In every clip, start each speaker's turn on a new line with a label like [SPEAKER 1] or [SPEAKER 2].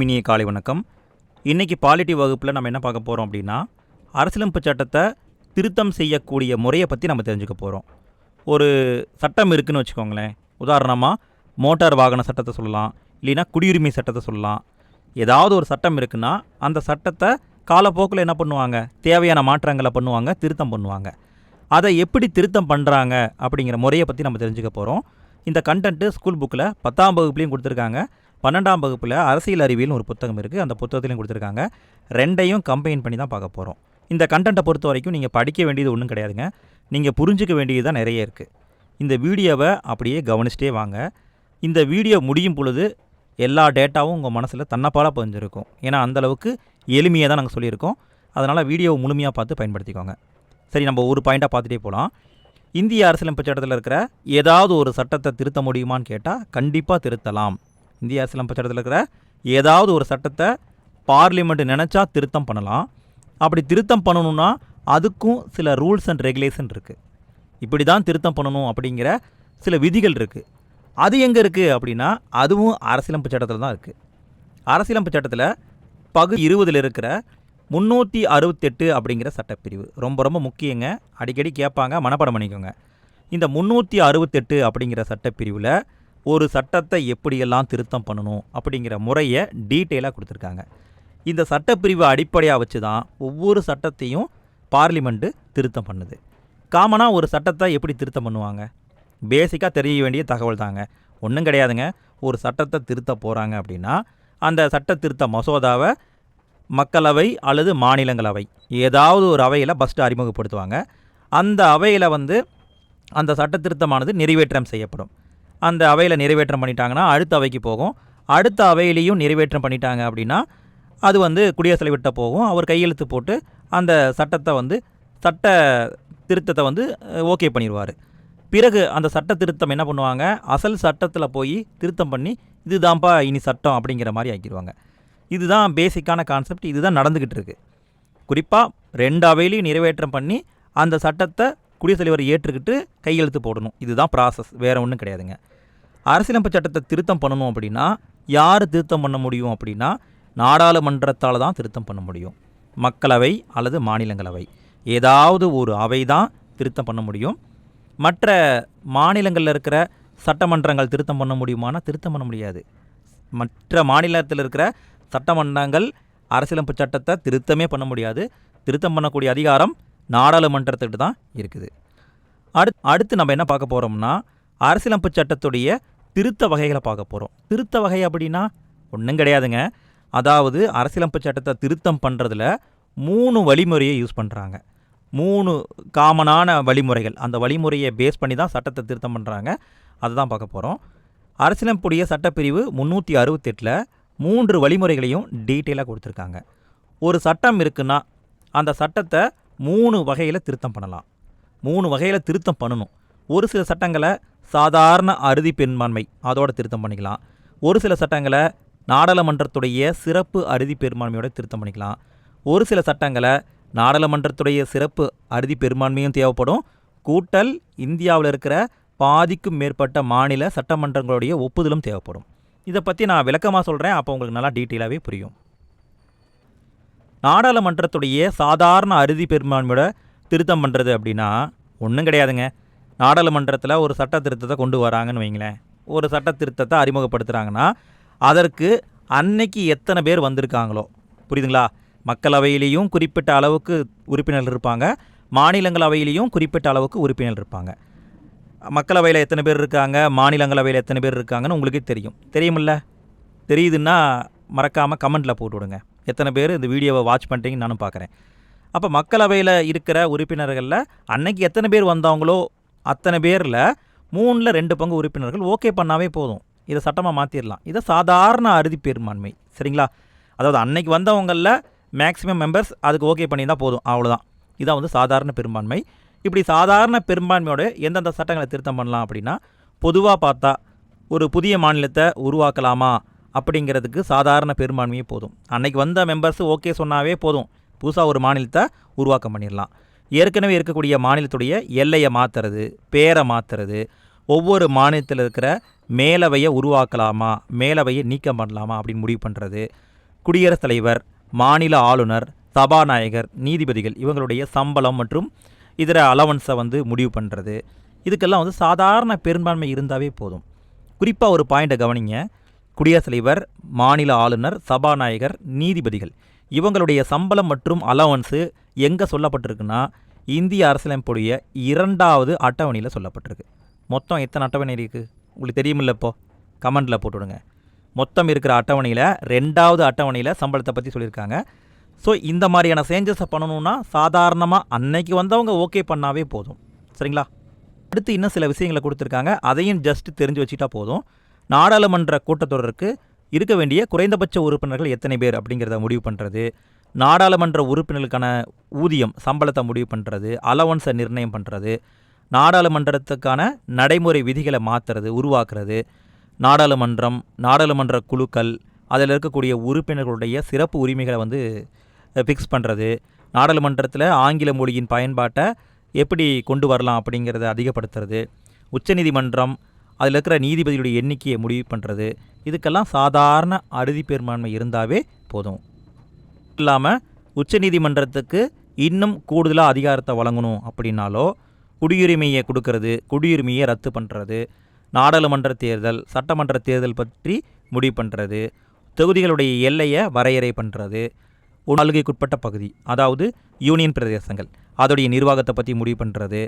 [SPEAKER 1] மினிய காலை வணக்கம். இன்றைக்கி பாலிட்டி வகுப்பில் நம்ம என்ன பார்க்க போகிறோம் அப்படின்னா அரசியலமைப்பு சட்டத்தை திருத்தம் செய்யக்கூடிய முறையை பற்றி நம்ம தெரிஞ்சுக்க போகிறோம் ஒரு சட்டம் இருக்குன்னு வச்சுக்கோங்களேன். உதாரணமாக மோட்டார் வாகன சட்டத்தை சொல்லலாம் இல்லைன்னா குடியுரிமை சட்டத்தை சொல்லலாம். ஏதாவது ஒரு சட்டம் இருக்குன்னா அந்த சட்டத்தை காலப்போக்கில் என்ன பண்ணுவாங்க? தேவையான மாற்றங்களை பண்ணுவாங்க திருத்தம் பண்ணுவாங்க. அதை எப்படி திருத்தம் பண்ணுறாங்க அப்படிங்கிற முறையை பற்றி நம்ம தெரிஞ்சுக்க போகிறோம் இந்த கண்டென்ட்டு ஸ்கூல் புக்கில் பத்தாம் வகுப்புலேயும் கொடுத்துருக்காங்க. பன்னெண்டாம் வகுப்பில் அரசியல் அறிவியல்னு ஒரு புத்தகம் இருக்குது அந்த புத்தகத்திலையும் கொடுத்துருக்காங்க. ரெண்டையும் கம்பைன் பண்ணி தான் பார்க்க போகிறோம் இந்த கண்டென்ட்டை பொறுத்த வரைக்கும் நீங்கள் படிக்க வேண்டியது ஒன்றும் கிடையாதுங்க. நீங்கள் புரிஞ்சிக்க வேண்டியது தான் நிறைய இருக்குது இந்த வீடியோவை அப்படியே கவனிச்சிட்டே வாங்க. இந்த வீடியோ முடியும் பொழுது எல்லா டேட்டாவும் உங்கள் மனசில் தன்னப்பாலாக பதிஞ்சிருக்கும். ஏன்னா அந்தளவுக்கு எளிமையாக தான் நாங்கள் சொல்லியிருக்கோம். அதனால் வீடியோவை முழுமையாக பார்த்து பயன்படுத்திக்கோங்க. சரி நம்ம ஒரு பாயிண்ட்டாக பார்த்துட்டே போகலாம் இந்திய அரசியலமைப்பு சட்டத்தில் இருக்கிற ஏதாவது ஒரு சட்டத்தை திருத்த முடியுமான்னு கேட்டால் கண்டிப்பாக திருத்தலாம். இந்திய அரசியலமைப்பு சட்டத்தில் இருக்கிற ஏதாவது ஒரு சட்டத்தை பார்லிமெண்ட் நினச்சா திருத்தம் பண்ணலாம். அப்படி திருத்தம் பண்ணணும்னா அதுக்கும் சில ரூல்ஸ் அண்ட் ரெகுலேஷன் இருக்குது இப்படி தான் திருத்தம் பண்ணணும் அப்படிங்கிற சில விதிகள் இருக்குது அது எங்கே இருக்குது அப்படின்னா அதுவும் அரசியலமைப்பு சட்டத்தில் தான் இருக்குது அரசியலமைப்பு சட்டத்தில் பகு இருபதில் இருக்கிற முந்நூற்றி அறுபத்தெட்டு அப்படிங்கிற சட்டப்பிரிவு. ரொம்ப ரொம்ப முக்கியங்க. அடிக்கடி கேட்பாங்க மனப்பாடம் பண்ணிக்கோங்க. இந்த முந்நூற்றி அறுபத்தெட்டு அப்படிங்கிற சட்டப்பிரிவில் ஒரு சட்டத்தை எப்படியெல்லாம் திருத்தம் பண்ணணும் அப்படிங்கிற முறையை டீட்டெயிலாக கொடுத்துருக்காங்க. இந்த சட்டப்பிரிவை அடிப்படையாக வச்சு தான் ஒவ்வொரு சட்டத்தையும் பார்லிமெண்ட்டு திருத்தம் பண்ணுது. காமனாக ஒரு சட்டத்தை எப்படி திருத்தம் பண்ணுவாங்க? பேசிக்காக தெரிய வேண்டிய தகவல் தாங்க. ஒன்றும் கிடையாதுங்க. ஒரு சட்டத்தை திருத்த போகிறாங்க அப்படின்னா அந்த சட்ட திருத்த மசோதாவை மக்களவை அல்லது மாநிலங்களவை ஏதாவது ஒரு அவையில் ஃபஸ்ட்டு அறிமுகப்படுத்துவாங்க. அந்த அவையில் வந்து அந்த சட்ட திருத்தமானது நிறைவேற்றம் செய்யப்படும். அந்த அவையில் நிறைவேற்றம் பண்ணிட்டாங்கன்னா அடுத்த அவைக்கு போகும். அடுத்த அவையிலையும் நிறைவேற்றம் பண்ணிட்டாங்க அப்படின்னா அது வந்து குடியரசுத் தலைவர்கிட்ட போகும். அவர் கையெழுத்து போட்டு அந்த சட்டத்தை வந்து சட்ட திருத்தத்தை வந்து ஓகே பண்ணிடுவார் பிறகு அந்த சட்ட திருத்தம் என்ன பண்ணுவாங்க? அசல் சட்டத்தில் போய் திருத்தம் பண்ணி இதுதான்ப்பா இனி சட்டம் அப்படிங்கிற மாதிரி ஆக்கிடுவாங்க இதுதான் பேசிக்கான கான்செப்ட் இதுதான் நடந்துக்கிட்டு இருக்குது குறிப்பாக ரெண்டு அவையிலையும் நிறைவேற்றம் பண்ணி அந்த சட்டத்தை குடியரசுத் தலைவர் ஏற்றுக்கிட்டு கையெழுத்து போடணும். இதுதான் ப்ராசஸ் வேறு ஒன்றும் கிடையாதுங்க. அரசியலமைப்பு சட்டத்தை திருத்தம் பண்ணணும் அப்படின்னா யார் திருத்தம் பண்ண முடியும் அப்படின்னா நாடாளுமன்றத்தால் தான் திருத்தம் பண்ண முடியும். மக்களவை அல்லது மாநிலங்களவை. ஏதாவது ஒரு அவை தான் திருத்தம் பண்ண முடியும். மற்ற மாநிலங்களில் இருக்கிற சட்டமன்றங்கள் திருத்தம் பண்ண முடியுமானா திருத்தம் பண்ண முடியாது. மற்ற மாநிலத்தில் இருக்கிற சட்டமன்றங்கள் அரசியலமைப்பு சட்டத்தை திருத்தமே பண்ண முடியாது. திருத்தம் பண்ணக்கூடிய அதிகாரம் நாடாளுமன்றத்துக்கிட்ட தான் இருக்குது. அடுத் அடுத்து நம்ம என்ன பார்க்க போகிறோம்னா அரசியலமைப்பு சட்டத்துடைய திருத்த வகைகளை பார்க்க போகிறோம் திருத்த வகை அப்படின்னா ஒன்றும் கிடையாதுங்க. அதாவது அரசியலமைப்பு சட்டத்தை திருத்தம் பண்ணுறதுல மூணு வழிமுறையை யூஸ் பண்ணுறாங்க மூணு காமனான வழிமுறைகள். அந்த வழிமுறையை பேஸ் பண்ணி தான் சட்டத்தை திருத்தம் பண்ணுறாங்க அதை தான் பார்க்க போகிறோம் அரசியலமைப்புடைய சட்டப்பிரிவு முந்நூற்றி அறுபத்தெட்டில் மூன்று வழிமுறைகளையும் டீட்டெயிலாக கொடுத்துருக்காங்க. ஒரு சட்டம் இருக்குன்னா அந்த சட்டத்தை மூணு வகையில் திருத்தம் பண்ணலாம். மூணு வகையில் திருத்தம் பண்ணணும். ஒரு சில சட்டங்களை சாதாரண அறுதி பெரும்பான்மை. அதோட திருத்தம் பண்ணிக்கலாம். ஒரு சில சட்டங்களை நாடாளுமன்றத்துடைய சிறப்பு அறுதி பெரும்பான்மையோட திருத்தம் பண்ணிக்கலாம். ஒரு சில சட்டங்களை நாடாளுமன்றத்துடைய சிறப்பு அறுதி பெரும்பான்மையும் தேவைப்படும். கூட்டல் இந்தியாவில் இருக்கிற பாதிக்கும் மேற்பட்ட மாநில சட்டமன்றங்களுடைய ஒப்புதலும் தேவைப்படும். இதை பற்றி நான் விளக்கமாக சொல்கிறேன் அப்போ உங்களுக்கு நல்லா டீட்டெயிலாகவே புரியும். நாடாளுமன்றத்துடைய சாதாரண அறுதி பெரும்பான்மையோட திருத்தம் பண்ணுறது அப்படின்னா ஒன்றும் கிடையாதுங்க. நாடாளுமன்றத்தில் ஒரு சட்ட திருத்தத்தை கொண்டு வராங்கன்னு வைங்களேன். ஒரு சட்ட திருத்தத்தை அறிமுகப்படுத்துகிறாங்கன்னா அதற்கு அன்னைக்கு எத்தனை பேர் வந்திருக்காங்களோ புரியுதுங்களா? மக்களவையிலையும் குறிப்பிட்ட அளவுக்கு உறுப்பினர்கள் இருப்பாங்க. மாநிலங்களவையிலையும் குறிப்பிட்ட அளவுக்கு உறுப்பினர்கள் இருப்பாங்க. மக்களவையில் எத்தனை பேர் இருக்காங்க? மாநிலங்களவையில் எத்தனை பேர் இருக்காங்கன்னு உங்களுக்கே தெரியும். தெரியுமில்ல? தெரியுதுன்னா மறக்காமல் கமெண்ட்டில் போட்டு விடுங்க எத்தனை பேர் இந்த வீடியோவை வாட்ச் பண்ணுறீங்கன்னு நானும் பார்க்குறேன். அப்போ மக்களவையில் இருக்கிற உறுப்பினர்களில் அன்னைக்கு எத்தனை பேர் வந்தாங்களோ அத்தனை பேரில் மூணில் ரெண்டு பங்கு உறுப்பினர்கள் ஓகே பண்ணாவே போதும். இதை சட்டமாக மாற்றிடலாம் இதை சாதாரண அறுதி பெரும்பான்மை. சரிங்களா? அதாவது அன்னைக்கு வந்தவங்களில் மேக்ஸிமம் மெம்பர்ஸ் அதுக்கு ஓகே பண்ணி போதும். அவ்வளோதான் இதான் வந்து சாதாரண பெரும்பான்மை. இப்படி சாதாரண பெரும்பான்மையோட எந்தெந்த சட்டங்களை திருத்தம் பண்ணலாம் அப்படின்னா பொதுவாக பார்த்தா ஒரு புதிய மாநிலத்தை உருவாக்கலாமா அப்படிங்கிறதுக்கு சாதாரண பெரும்பான்மையே போதும். அன்னைக்கு வந்த மெம்பர்ஸ் ஓகே சொன்னாவே போதும். புதுசாக ஒரு மாநிலத்தை உருவாக்கம் பண்ணிடலாம் ஏற்கனவே இருக்கக்கூடிய மாநிலத்துடைய எல்லையை மாற்றுறது பேரை மாற்றுறது ஒவ்வொரு மாநிலத்தில் இருக்கிற மேலவையை உருவாக்கலாமா மேலவையை நீக்கம் பண்ணலாமா அப்படின்னு முடிவு பண்ணுறது குடியரசுத் தலைவர் மாநில ஆளுநர் சபாநாயகர் நீதிபதிகள் இவங்களுடைய சம்பளம் மற்றும் இதர அலவன்ஸை வந்து முடிவு பண்ணுறது இதுக்கெல்லாம் வந்து சாதாரண பெரும்பான்மை இருந்தாவே போதும். குறிப்பாக ஒரு பாயிண்ட்டை கவனிங்க. குடியரசுத் தலைவர் மாநில ஆளுநர் சபாநாயகர் நீதிபதிகள் இவங்களுடைய சம்பளம் மற்றும் அலவன்ஸு எங்கே சொல்லப்பட்டிருக்குன்னா இந்திய அரசியலமைப்புடைய இரண்டாவது அட்டவணையில் சொல்லப்பட்டிருக்கு. மொத்தம் எத்தனை அட்டவணை இருக்குது உங்களுக்கு தெரியுமில்ல இப்போ? கமெண்டில் போட்டுவிடுங்க மொத்தம் இருக்கிற அட்டவணையில் ரெண்டாவது அட்டவணையில் சம்பளத்தை பற்றி சொல்லியிருக்காங்க. ஸோ இந்த மாதிரியான சேஞ்சஸை பண்ணணும்னா சாதாரணமாக அன்னைக்கு வந்தவங்க ஓகே பண்ணாவே போதும். சரிங்களா? அடுத்து இன்னும் சில விஷயங்களை கொடுத்துருக்காங்க. அதையும் ஜஸ்ட் தெரிஞ்சு வச்சுட்டா போதும். நாடாளுமன்ற கூட்டத்தொடருக்கு இருக்க வேண்டிய குறைந்தபட்ச உறுப்பினர்கள் எத்தனை பேர் அப்படிங்கிறத முடிவு பண்ணுறது நாடாளுமன்ற உறுப்பினர்களுக்கான ஊதியம் சம்பளத்தை முடிவு பண்ணுறது அலவன்ஸை நிர்ணயம் பண்ணுறது நாடாளுமன்றத்துக்கான நடைமுறை விதிகளை மாற்றுறது உருவாக்குறது நாடாளுமன்றம் நாடாளுமன்ற குழுக்கள் அதில் இருக்கக்கூடிய உறுப்பினர்களுடைய சிறப்பு உரிமைகளை வந்து ஃபிக்ஸ் பண்ணுறது நாடாளுமன்றத்தில் ஆங்கில மொழியின் பயன்பாட்டை எப்படி கொண்டு வரலாம் அப்படிங்கிறத அதிகப்படுத்துறது உச்சநீதிமன்றம் அதில் இருக்கிற நீதிபதியுடைய எண்ணிக்கையை முடிவு பண்ணுறது இதுக்கெல்லாம் சாதாரண அறுதி பெரும்பான்மை இருந்தாவே போதும். இல்லாமல் உச்சநீதிமன்றத்துக்கு இன்னும் கூடுதலாக அதிகாரத்தை வழங்கணும் அப்படின்னாலோ குடியுரிமையை கொடுக்கறது குடியுரிமையை ரத்து பண்ணுறது நாடாளுமன்ற தேர்தல் சட்டமன்ற தேர்தல் பற்றி முடிவு பண்ணுறது தொகுதிகளுடைய எல்லையை வரையறை பண்ணுறது ஆளுகைக்குட்பட்ட பகுதி அதாவது யூனியன் பிரதேசங்கள் அதோடைய நிர்வாகத்தை பற்றி முடிவு பண்ணுறது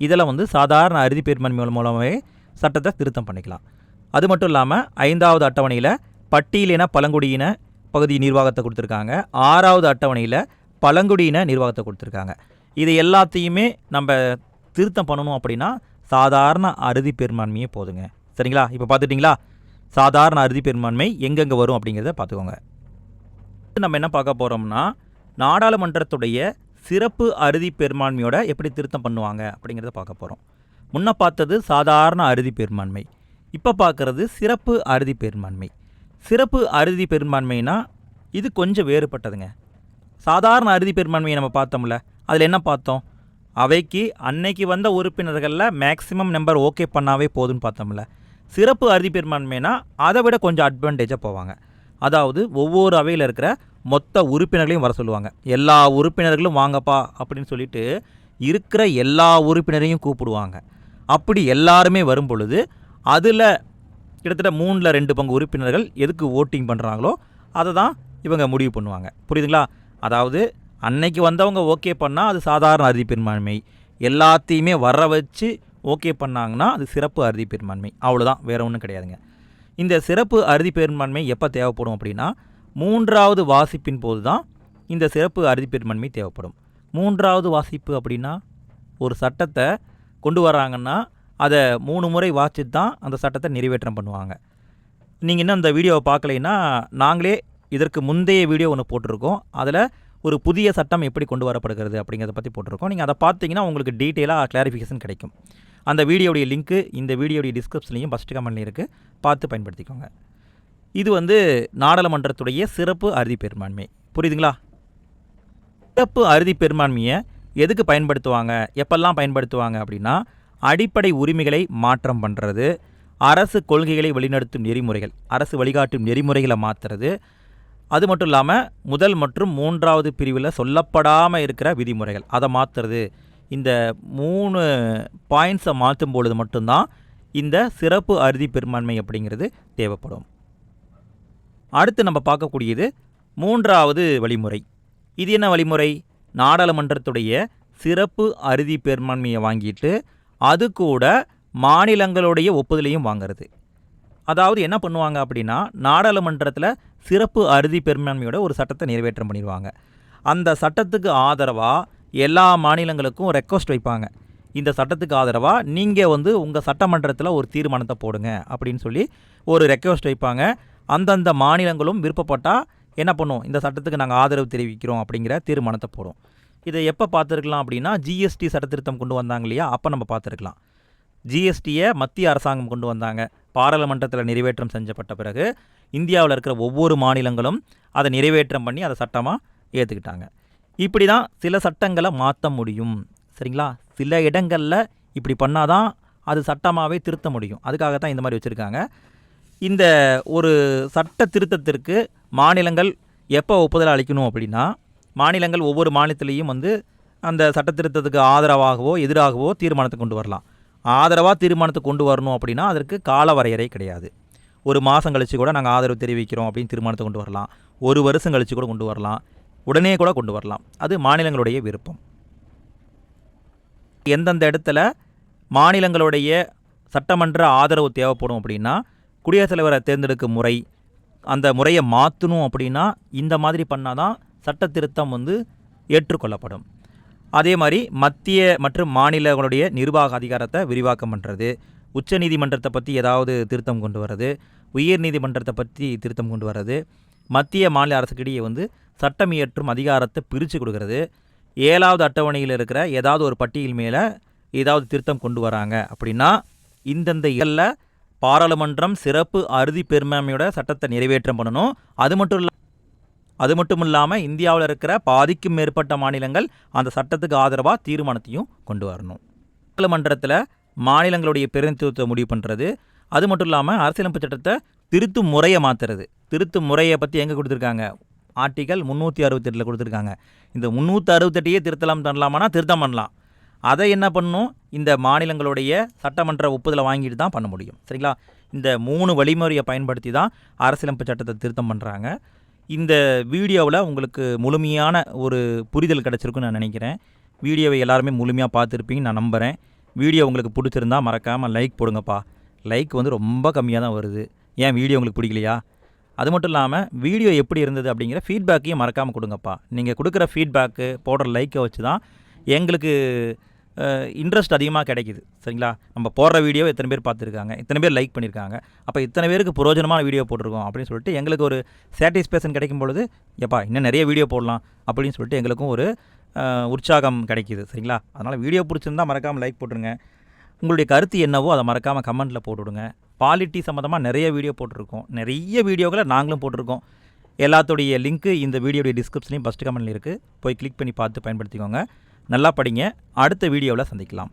[SPEAKER 1] இதெல்லாம் வந்து சாதாரண அறுதி பெரும்பான்மை மூலமாகவே சட்டத்தை திருத்தம் பண்ணிக்கலாம். அது மட்டும் இல்லாமல் ஐந்தாவது அட்டவணையில் பட்டியலின பழங்குடியின பகுதி நிர்வாகத்தை கொடுத்துருக்காங்க. ஆறாவது அட்டவணையில் பழங்குடியின நிர்வாகத்தை கொடுத்துருக்காங்க. இது எல்லாத்தையுமே நம்ம திருத்தம் பண்ணணும் அப்படின்னா சாதாரண அறுதி பெரும்பான்மையே போதுங்க. சரிங்களா? இப்போ பார்த்துட்டிங்களா? சாதாரண அறுதி பெரும்பான்மை எங்கெங்கே வரும் அப்படிங்கிறத பார்த்துக்கோங்க. நம்ம என்ன பார்க்க போகிறோம்னா நாடாளுமன்றத்துடைய சிறப்பு அறுதி பெரும்பான்மையோட எப்படி திருத்தம் பண்ணுவாங்க அப்படிங்கிறத பார்க்க போகிறோம் முன்ன பார்த்தது சாதாரண அறுதி பெரும்பான்மை. இப்போ பார்க்குறது சிறப்பு அறுதி பெரும்பான்மை. சிறப்பு அறுதி பெரும்பான்மைனா இது கொஞ்சம் வேறுபட்டதுங்க. சாதாரண அறுதி பெரும்பான்மையை நம்ம பார்த்தோம்ல அதில் என்ன பார்த்தோம்? அவைக்கு அன்னைக்கு வந்த உறுப்பினர்களில் மேக்ஸிமம் நம்பர் ஓகே பண்ணாவே போதும்னு பார்த்தோம்ல. சிறப்பு அறுதி பெரும்பான்மைனா அதை விட கொஞ்சம் அட்வான்டேஜாக போவாங்க. அதாவது ஒவ்வொரு அவையில் இருக்கிற மொத்த உறுப்பினர்களையும் வர சொல்லுவாங்க. எல்லா உறுப்பினர்களும் வாங்கப்பா அப்படின்னு சொல்லிட்டு இருக்கிற எல்லா உறுப்பினரையும் கூப்பிடுவாங்க. அப்படி எல்லாருமே வரும் பொழுது அதில் கிட்டத்தட்ட மூணில் ரெண்டு பங்கு உறுப்பினர்கள் எதுக்கு ஓட்டிங் பண்ணுறாங்களோ அதை தான் இவங்க முடிவு பண்ணுவாங்க. புரியுதுங்களா? அதாவது அன்னைக்கு வந்தவங்க ஓகே பண்ணால் அது சாதாரண அறுதி பெரும்பான்மை. எல்லாத்தையுமே வர வச்சு ஓகே பண்ணாங்கன்னா அது சிறப்பு அறுதி பெரும்பான்மை. அவ்வளோதான் வேறு ஒன்றும் கிடையாதுங்க. இந்த சிறப்பு அறுதி பெரும்பான்மை எப்போ தேவைப்படும் அப்படின்னா மூன்றாவது வாசிப்பின் போது தான் இந்த சிறப்பு அறுதி பெரும்பான்மை தேவைப்படும். மூன்றாவது வாசிப்பு அப்படின்னா ஒரு சட்டத்தை கொண்டு வராங்கன்னா அதை மூணு முறை வாசித்து தான் அந்த சட்டத்தை நிறைவேற்றம் பண்ணுவாங்க. நீங்கள் இன்னும் அந்த வீடியோவை பார்க்கலைன்னா நாங்களே இதற்கு முந்தைய வீடியோ ஒன்று போட்டிருக்கோம். அதில் ஒரு புதிய சட்டம் எப்படி கொண்டு வரப்படுகிறது அப்படிங்கிறத பற்றி போட்டிருக்கோம். நீங்கள் அதை பார்த்தீங்கன்னா உங்களுக்கு டீட்டெயிலாக கிளாரிஃபிகேஷன் கிடைக்கும். அந்த வீடியோடைய லிங்க்கு இந்த வீடியோடைய டிஸ்கிரிப்ஷன்லையும் ஃபஸ்ட்டு கமெண்ட்லையும் இருக்குது பார்த்து பயன்படுத்திக்கோங்க. இது வந்து நாடாளுமன்றத்துடைய சிறப்பு அறுதி பெரும்பான்மை புரியுதுங்களா? சிறப்பு அறுதி பெரும்பான்மையை எதுக்கு பயன்படுத்துவாங்க? எப்பெல்லாம் பயன்படுத்துவாங்க அப்படின்னா அடிப்படை உரிமைகளை மாற்றம் பண்ணுறது அரசு கொள்கைகளை வழிநடத்தும் நெறிமுறைகள் அரசு வழிகாட்டும் நெறிமுறைகளை மாற்றுறது அது மட்டும் இல்லாமல் முதல் மற்றும் மூன்றாவது பிரிவில் சொல்லப்படாமல் இருக்கிற விதிமுறைகள் அதை மாற்றுறது இந்த மூணு பாயிண்ட்ஸை மாற்றும் பொழுது மட்டும்தான் இந்த சிறப்பு அறுதி பெரும்பான்மை அப்படிங்கிறது தேவைப்படும். அடுத்து நம்ம பார்க்கக்கூடியது மூன்றாவது வழிமுறை. இது என்ன வழிமுறை? நாடாளுமன்றத்துடைய சிறப்பு அறுதி பெரும்பான்மையை வாங்கிட்டு அது கூட மாநிலங்களுடைய ஒப்புதலையும் வாங்குறது. அதாவது என்ன பண்ணுவாங்க அப்படின்னா நாடாளுமன்றத்தில் சிறப்பு அறுதி பெரும்பான்மையோட ஒரு சட்டத்தை நிறைவேற்றம் பண்ணிடுவாங்க. அந்த சட்டத்துக்கு ஆதரவாக எல்லா மாநிலங்களுக்கும் ரெக்வஸ்ட் வைப்பாங்க. இந்த சட்டத்துக்கு ஆதரவாக நீங்கள் வந்து உங்கள் சட்டமன்றத்தில் ஒரு தீர்மானத்தை போடுங்க அப்படின்னு சொல்லி ஒரு ரெக்வஸ்ட் வைப்பாங்க. அந்தந்த மாநிலங்களும் விருப்பப்பட்டால் என்ன பண்ணும் இந்த சட்டத்துக்கு நாங்கள் ஆதரவு தெரிவிக்கிறோம் அப்படிங்கிற தீர்மானத்தை போடும் இதை எப்போ பார்த்துருக்கலாம் அப்படின்னா ஜிஎஸ்டி சட்டத்திருத்தம் கொண்டு வந்தாங்க இல்லையா? அப்போ நம்ம பார்த்துருக்கலாம். ஜிஎஸ்டியை மத்திய அரசாங்கம் கொண்டு வந்தாங்க. பாராளுமன்றத்தில் நிறைவேற்றம் செஞ்சப்பட்ட பிறகு இந்தியாவில் இருக்கிற ஒவ்வொரு மாநிலங்களும் அதை நிறைவேற்றம் பண்ணி அதை சட்டமாக ஏற்றுக்கிட்டாங்க இப்படி தான் சில சட்டங்களை மாற்ற முடியும். சரிங்களா? சில இடங்களில் இப்படி பண்ணாதான் அது சட்டமாகவே திருத்த முடியும். அதுக்காக தான் இந்த மாதிரி வச்சுருக்காங்க. இந்த ஒரு சட்ட திருத்தத்திற்கு மாநிலங்கள் எப்போ ஒப்புதல் அளிக்கணும் அப்படின்னா மாநிலங்கள் ஒவ்வொரு மாநிலத்திலையும் வந்து அந்த சட்ட திருத்தத்துக்கு ஆதரவாகவோ எதிராகவோ தீர்மானத்தை கொண்டு வரலாம். ஆதரவாக தீர்மானத்தை கொண்டு வரணும் அப்படின்னா அதற்கு கால வரையறை கிடையாது. ஒரு மாதம் கழித்து கூட நாங்கள் ஆதரவு தெரிவிக்கிறோம் அப்படின்னு தீர்மானத்தை கொண்டு வரலாம். ஒரு வருஷம் கழித்து கூட கொண்டு வரலாம். உடனே கூட கொண்டு வரலாம். அது மாநிலங்களுடைய விருப்பம். எந்தெந்த இடத்துல மாநிலங்களுடைய சட்டமன்ற ஆதரவு தேவைப்படும் அப்படின்னா குடியரசுத் தலைவரை தேர்ந்தெடுக்கும் முறை அந்த முறையை மாற்றணும் அப்படின்னா இந்த மாதிரி பண்ணால் தான் சட்ட திருத்தம் வந்து ஏற்றுக்கொள்ளப்படும். அதே மாதிரி மத்திய மற்றும் மாநிலங்களுடைய நிர்வாக அதிகாரத்தை விரிவாக்கம் பண்ணுறது உச்சநீதிமன்றத்தை பற்றி ஏதாவது திருத்தம் கொண்டு வர்றது உயர் நீதிமன்றத்தை பற்றி திருத்தம் கொண்டு வர்றது மத்திய மாநில அரசுக்கிடையே வந்து சட்டம் இயற்றும் அதிகாரத்தை பிரித்து கொடுக்கறது ஏழாவது அட்டவணையில் இருக்கிற ஏதாவது ஒரு பட்டியல் மேலே ஏதாவது திருத்தம் கொண்டு வராங்க அப்படின்னா இந்தந்த இயலில் பாராளுமன்றம் சிறப்பு அறுதி பெரும்பான்மையோட சட்டத்தை நிறைவேற்றம் பண்ணணும். அது மட்டும் இல்ல அது மட்டும் இல்லாமல் இந்தியாவில் இருக்கிற பாதிக்கும் மேற்பட்ட மாநிலங்கள் அந்த சட்டத்துக்கு ஆதரவாக தீர்மானத்தையும் கொண்டு வரணும். பாராளுமன்றத்தில் மாநிலங்களுடைய பிரதிநிதித்துவத்தை முடிவு பண்ணுறது அது மட்டும் இல்லாமல் அரசியலமைப்பு சட்டத்தை திருத்தும் முறையை மாற்றுறது திருத்தும் முறையை பற்றி எங்கே கொடுத்துருக்காங்க? ஆர்டிகல் முந்நூற்றி அறுபத்தெட்டில் கொடுத்துருக்காங்க. இந்த முந்நூற்றி அறுபத்தெட்டையே திருத்தலாம் பண்ணலாமானா திருத்தம் பண்ணலாம். அதை என்ன பண்ணணும்? இந்த மாநிலங்களுடைய சட்டமன்ற ஒப்புதலை வாங்கிட்டு தான் பண்ண முடியும். சரிங்களா? இந்த மூணு வழிமுறையை பயன்படுத்தி தான் அரசியலமைப்பு சட்டத்தை திருத்தம் பண்ணுறாங்க இந்த வீடியோவில் உங்களுக்கு முழுமையான ஒரு புரிதல் கிடச்சிருக்குன்னு நான் நினைக்கிறேன். வீடியோவை எல்லாருமே முழுமையாக பார்த்துருப்பீங்கன்னு நான் நம்புகிறேன் வீடியோ உங்களுக்கு பிடிச்சிருந்தா மறக்காமல் லைக் போடுங்கப்பா. லைக் வந்து ரொம்ப கம்மியாக தான் வருது. ஏன் வீடியோ உங்களுக்கு பிடிக்கலையா? அது மட்டும் இல்லாமல் வீடியோ எப்படி இருந்தது அப்படிங்கிற ஃபீட்பேக்கையும் மறக்காமல் கொடுங்கப்பா. நீங்கள் கொடுக்குற ஃபீட்பேக்கு போடுற லைக்கை வச்சு தான் எங்களுக்கு இன்ட்ரெஸ்ட் அதிகமாக கிடைக்குது. சரிங்களா? நம்ம போடுற வீடியோ எத்தனை பேர் பார்த்துருக்காங்க? இத்தனை பேர் லைக் பண்ணியிருக்காங்க. அப்போ இத்தனை பேருக்கு பிரயோஜனமான வீடியோ போட்டிருக்கோம் அப்படின்னு சொல்லிட்டு எங்களுக்கு ஒரு சாட்டிஸ்ஃபேக்ஷன் கிடைக்கும் பொழுது எப்பா இன்னும் நிறைய வீடியோ போடலாம். அப்படின்னு சொல்லிட்டு எங்களுக்கும் ஒரு உற்சாகம் கிடைக்குது. சரிங்களா? அதனால் வீடியோ பிடிச்சிருந்தா மறக்காமல் லைக் போட்டுருங்க. உங்களுடைய கருத்து என்னவோ அதை மறக்காமல் கமெண்ட்டில் போட்டுவிடுங்க பாலிட்டி சம்மந்தமாக நிறைய வீடியோ போட்டிருக்கோம். நிறைய வீடியோக்களை நாங்களும் போட்டிருக்கோம். எல்லாத்துடைய லிங்க்கு இந்த வீடியோடைய டிஸ்கிரிப்ஷனையும் ஃபஸ்ட்டு கமெண்ட்டில் இருக்குது போய் கிளிக் பண்ணி பார்த்து பயன்படுத்திக்கோங்க. நல்லா படிங்க. அடுத்த வீடியோவில் சந்திக்கலாம்.